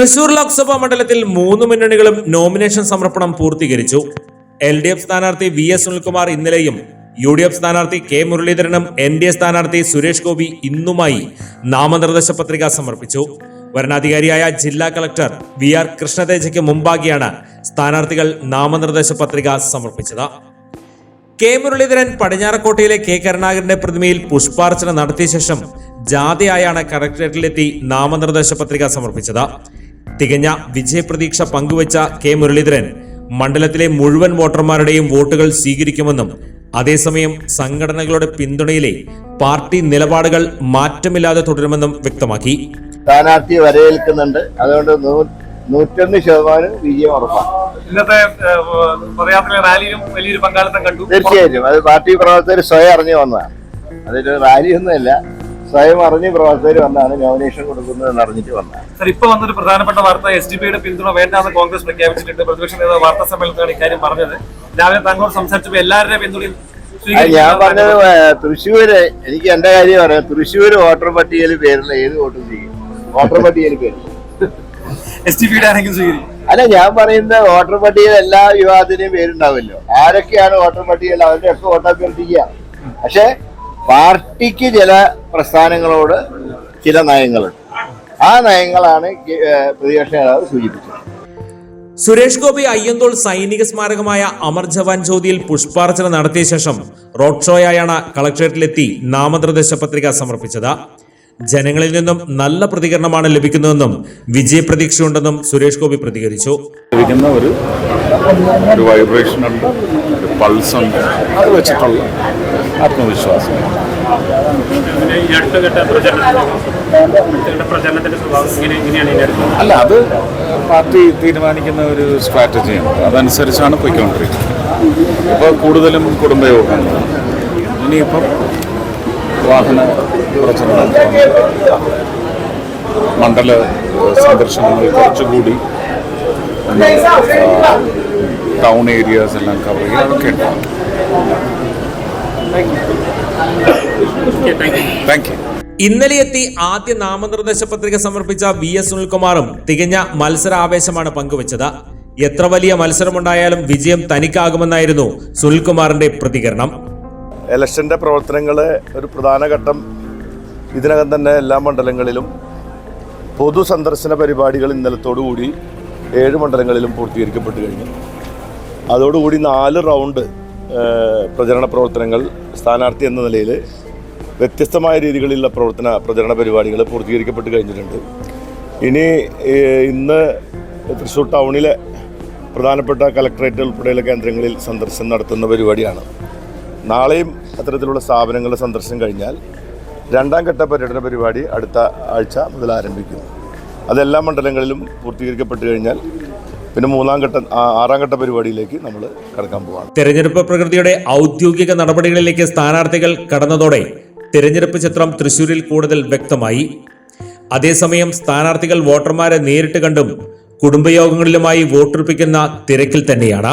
തൃശൂർ ലോക്സഭാ മണ്ഡലത്തിൽ മൂന്ന് മുന്നണികളും നോമിനേഷൻ സമർപ്പണം പൂർത്തീകരിച്ചു. എൽ ഡി എഫ് സ്ഥാനാർത്ഥി വി എസ് സുനിൽകുമാർ ഇന്നലെയും യു ഡി എഫ് സ്ഥാനാർത്ഥി കെ മുരളീധരനും എൻ ഡി എ സ്ഥാനാർത്ഥി സുരേഷ് ഗോപി ഇന്നുമായി നാമനിർദ്ദേശ പത്രിക സമർപ്പിച്ചു. വരണാധികാരിയായ ജില്ലാ കളക്ടർ വി ആർ കൃഷ്ണതേജയ്ക്ക് മുമ്പാകെയാണ് സ്ഥാനാർത്ഥികൾ നാമനിർദ്ദേശ പത്രിക സമർപ്പിച്ചത്. കെ മുരളീധരൻ പടിഞ്ഞാറക്കോട്ടയിലെ കെ കരുണാകരന്റെ പ്രതിമയിൽ പുഷ്പാർച്ചന നടത്തിയ ശേഷം ജാഥയായാണ് കളക്ടറേറ്റിലെത്തി നാമനിർദ്ദേശ പത്രിക സമർപ്പിച്ചത്. തികഞ്ഞ വിജയപ്രതീക്ഷ പങ്കുവച്ച കെ മുരളീധരൻ മണ്ഡലത്തിലെ മുഴുവൻ വോട്ടർമാരുടെയും വോട്ടുകൾ സ്വീകരിക്കുമെന്നും അതേസമയം സംഘടനകളുടെ പിന്തുണയിലെ പാർട്ടി നിലപാടുകൾ മാറ്റമില്ലാതെ തുടരുമെന്നും വ്യക്തമാക്കി. സ്ഥാനാർത്ഥി വരവേൽക്കുന്നുണ്ട്. അതുകൊണ്ട് നൂറ്റൊന്ന് ശതമാനം വിജയം ഉറപ്പാണ്. ഇന്നത്തെ ഏഹ്, പദയാത്ര റാലിയിലും വലിയൊരു പങ്കാളിത്തം കണ്ടു. തീർച്ചയായിട്ടും. അത് പാർട്ടി പ്രവർത്തകർ സ്വയം അറിഞ്ഞു വന്നതാണ്. അതൊരു റാലിയൊന്നുമല്ല. സ്വയം അറിഞ്ഞ് പ്രവർത്തകർ വന്നാണ് നോമിനേഷൻ കൊടുക്കുന്നതെന്ന് അറിഞ്ഞിട്ട് വന്നത് സർ ഇപ്പൊ വന്നൊരു പ്രധാനപ്പെട്ട വാർത്ത എസ് ഡി പിയുടെ പിന്തുണ വേണ്ടാന്ന് കോൺഗ്രസ് പ്രഖ്യാപിച്ചിട്ടുണ്ട്. പ്രതിപക്ഷ നേതാവ് വാർത്താ സമ്മേളനത്തിലാണ് ഇക്കാര്യം പറഞ്ഞത്. രാവിലെ താങ്കളോട് സംസാരിച്ചപ്പോൾ എല്ലാവരുടെയും പിന്തുണയും ഞാൻ പറഞ്ഞത് തൃശ്ശൂര് എനിക്ക് എന്റെ കാര്യം പറയാം തൃശ്ശൂര് വോട്ടർ പട്ടികയിൽ പേരില്ല ഏത് വോട്ടും ചെയ്യും വോട്ടർ പട്ടികയിൽ പേര് അല്ല ഞാൻ പറയുന്ന വോട്ടർ പട്ടികയിൽ എല്ലാ വിവാദത്തിന്റെയും പേരുണ്ടാവുമല്ലോ. ആരൊക്കെയാണ് വോട്ടർ പട്ടികയിൽ? അവരുടെ ഒക്കെ വോട്ടഭ്യർത്ഥിക്കുക പക്ഷെ പാർട്ടിക്ക് ചില പ്രസ്ഥാനങ്ങളോട് ചില നയങ്ങളുണ്ട്. ആ നയങ്ങളാണ് പ്രതിപക്ഷ നേതാവ് സൂചിപ്പിച്ചത്. സുരേഷ് ഗോപി അയ്യന്തോൾ സൈനിക സ്മാരകമായ അമർ ജവാൻ ജ്യോതിയിൽ പുഷ്പാർച്ചന നടത്തിയ ശേഷം റോഡ് ഷോയായാണ് കളക്ടറേറ്റിലെത്തി നാമനിർദ്ദേശ പത്രിക സമർപ്പിച്ചത്. ജനങ്ങളിൽ നിന്നും നല്ല പ്രതികരണമാണ് ലഭിക്കുന്നതെന്നും വിജയപ്രതീക്ഷയുണ്ടെന്നും സുരേഷ് ഗോപി പ്രതികരിച്ചു. ഒരു വൈബ്രേഷൻ ഉണ്ട്. ഒരു പൾസ് ഉണ്ട് അത് വെച്ചിട്ടുള്ള ആത്മവിശ്വാസം. അല്ല അത് പാർട്ടി തീരുമാനിക്കുന്ന ഒരു സ്ട്രാറ്റജിയാണ്. അതനുസരിച്ചാണ് പോയിക്കൊണ്ടിരിക്കുന്നത്. ഇപ്പോൾ കൂടുതലും കുടുംബയോഗങ്ങൾ. ഇനിയിപ്പം വാഹന പ്രചരണം മണ്ഡല സന്ദർശനങ്ങൾ കുറച്ചുകൂടി ടൗൺ ഏരിയാസ് എല്ലാം കവർ ചെയ്യുക അതൊക്കെ ഉണ്ടാവും താങ്ക് യു ഇന്നലെ എത്തി ആദ്യ നാമനിർദ്ദേശ പത്രിക സമർപ്പിച്ച വി എസ് സുനിൽകുമാറും തികഞ്ഞ മത്സര ആവേശമാണ് പങ്കുവച്ചത്. എത്ര വലിയ മത്സരമുണ്ടായാലും വിജയം തനിക്കാകുമെന്നായിരുന്നു സുനിൽകുമാറിന്റെ പ്രതികരണം. എലക്ഷന്റെ പ്രവർത്തനങ്ങളെ ഒരു പ്രധാന ഘട്ടം. ഇതിനകം തന്നെ എല്ലാ മണ്ഡലങ്ങളിലും പൊതു സന്ദർശന പരിപാടികൾ ഇന്നലത്തോടു കൂടി ഏഴ് മണ്ഡലങ്ങളിലും പൂർത്തീകരിക്കപ്പെട്ടു കഴിഞ്ഞു. അതോടുകൂടി നാല് റൗണ്ട് പ്രചരണ പ്രവർത്തനങ്ങൾ സ്ഥാനാർത്ഥി എന്ന നിലയിൽ വ്യത്യസ്തമായ രീതികളിലുള്ള പ്രവർത്തന പ്രചരണ പരിപാടികൾ പൂർത്തീകരിക്കപ്പെട്ട് കഴിഞ്ഞിട്ടുണ്ട്. ഇനി ഇന്ന് തൃശ്ശൂർ ടൗണിലെ പ്രധാനപ്പെട്ട കലക്ടറേറ്റ് ഉൾപ്പെടെയുള്ള കേന്ദ്രങ്ങളിൽ സന്ദർശനം നടത്തുന്ന പരിപാടിയാണ്. നാളെയും അത്തരത്തിലുള്ള സ്ഥാപനങ്ങളുടെ സന്ദർശനം കഴിഞ്ഞാൽ രണ്ടാം ഘട്ട പര്യടന പരിപാടി അടുത്ത ആഴ്ച മുതൽ ആരംഭിക്കും. അതെല്ലാ മണ്ഡലങ്ങളിലും പൂർത്തീകരിക്കപ്പെട്ട് കഴിഞ്ഞാൽ പിന്നെ മൂന്നാം ഘട്ട ആറാം ഘട്ട പരിപാടിയിലേക്ക് നമ്മൾ കടക്കാൻ പോവാണ്. തെരഞ്ഞെടുപ്പ് പ്രകൃതിയുടെ ഔദ്യോഗിക നടപടികളിലേക്ക് സ്ഥാനാർത്ഥികൾ കടന്നതോടെ തെരഞ്ഞെടുപ്പ് ചിത്രം തൃശൂരിൽ കൂടുതൽ വ്യക്തമായി. അതേസമയം സ്ഥാനാർത്ഥികൾ വോട്ടർമാരെ നേരിട്ട് കണ്ടും കുടുംബയോഗങ്ങളിലുമായി വോട്ടുറപ്പിക്കുന്ന തിരക്കിൽ തന്നെയാണ്.